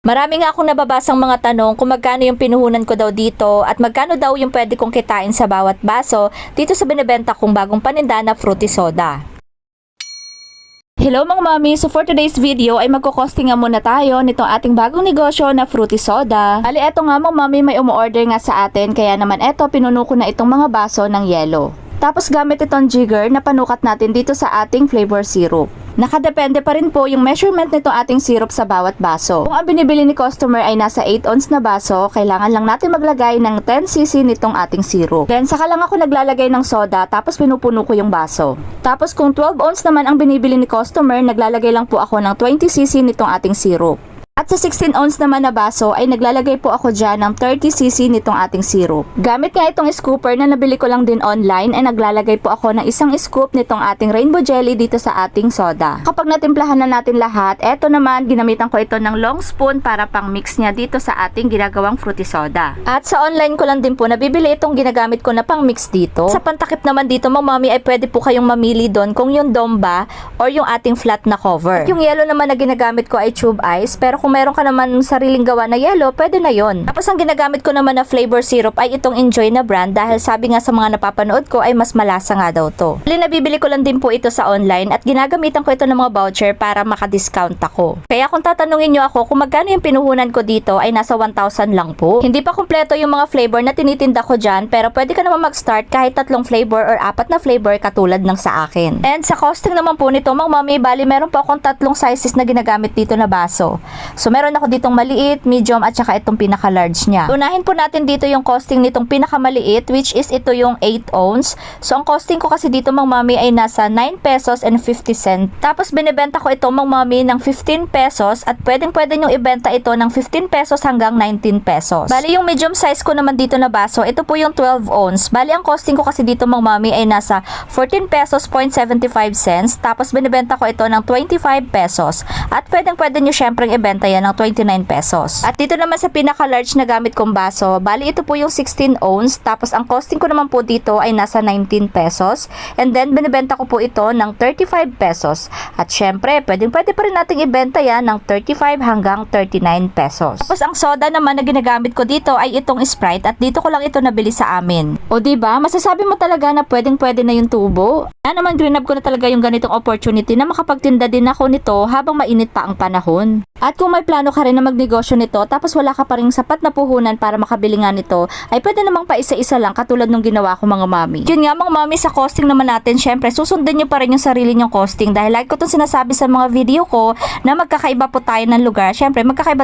Marami nga akong nababasang mga tanong kung magkano yung pinuhunan ko daw dito at magkano daw yung pwede kong kitain sa bawat baso dito sa binibenta kong bagong paninda na fruity soda. Hello mga mami! So for today's video ay magkukosting nga muna tayo nitong ating bagong negosyo na fruity soda. Ali eto nga mga mami may umu-order nga sa atin kaya naman eto pinuno ko na itong mga baso ng yelo. Tapos gamit itong jigger na panukat natin dito sa ating flavor syrup. Nakadepende pa rin po yung measurement nitong ating syrup sa bawat baso. Kung ang binibili ni customer ay nasa 8 ounce na baso, kailangan lang natin maglagay ng 10cc nitong ating syrup. Then saka lang ako naglalagay ng soda tapos pinupuno ko yung baso. Tapos kung 12 ounce naman ang binibili ni customer, naglalagay lang po ako ng 20cc nitong ating syrup. At sa 16 ounce naman na baso ay naglalagay po ako dyan ng 30cc nitong ating syrup. Gamit nga itong scooper na nabili ko lang din online ay naglalagay po ako ng isang scoop nitong ating rainbow jelly dito sa ating soda. Kapag natimplahan na natin lahat, eto naman ginamitan ko ito ng long spoon para pang mix niya dito sa ating ginagawang fruity soda. At sa online ko lang din po nabibili itong ginagamit ko na pang mix dito. Sa pantakip naman dito mga mami ay pwede po kayong mamili doon kung yung domba or yung ating flat na cover. At yung yellow naman na ginagamit ko ay tube ice pero kung meron ka naman sariling gawa na yellow, pwede na yon. Tapos ang ginagamit ko naman na flavor syrup ay itong Enjoy na brand dahil sabi nga sa mga napapanood ko ay mas malasa nga daw to. Bali nabibili ko lang din po ito sa online at ginagamitan ko ito ng mga voucher para makadiscount ako. Kaya kung tatanungin nyo ako kung magkano yung pinuhunan ko dito ay nasa 1,000 lang po. Hindi pa kumpleto yung mga flavor na tinitinda ko dyan pero pwede ka naman mag-start kahit tatlong flavor or apat na flavor katulad ng sa akin. And sa costing naman po nito mga mami, bali meron po akong tatlong sizes na ginagamit dito na baso. So meron ako ditong maliit, medium at saka itong pinaka-large niya. Unahin po natin dito yung costing nitong pinakamaliit which is ito yung 8 ounce. So ang costing ko kasi dito mga mami ay nasa 9 pesos and 50 cent. Tapos binibenta ko ito mga mami ng 15 pesos at pwedeng pwede nyo ibenta ito ng 15 pesos hanggang 19 pesos. Bali yung medium size ko naman dito na baso, ito po yung 12 ounce. Bali ang costing ko kasi dito mga mami ay nasa 14 pesos 0.75 cents. Tapos binibenta ko ito ng 25 pesos. At pwedeng pwede nyo syempre ibenta yan ng 29 pesos. At dito naman sa pinaka-large na gamit kong baso, bali ito po yung 16 ounce. Tapos ang costing ko naman po dito ay nasa 19 pesos. And then binibenta ko po ito ng 35 pesos. At syempre, pwedeng pwede pa rin nating ibenta yan ng 35 hanggang 39 pesos. Tapos ang soda naman na ginagamit ko dito ay itong Sprite at dito ko lang ito nabili sa amin. O ba masasabi mo talaga na pwedeng pwede na yung tubo? Kaya naman grinab ko na talaga yung ganitong opportunity na makapagtinda din ako nito habang mainit pa ang panahon. At kung may plano ka rin na magnegosyo nito tapos wala ka pa rin sapat na puhunan para makabili nga nito, ay pwede namang pa isa-isa lang katulad nung ginawa ko mga mami. Yun nga mga mami sa costing naman natin, syempre susundin nyo pa rin yung sarili nyong costing dahil like ko itong sinasabi sa mga video ko na magkakaiba po tayo ng lugar. Syempre magkakaiba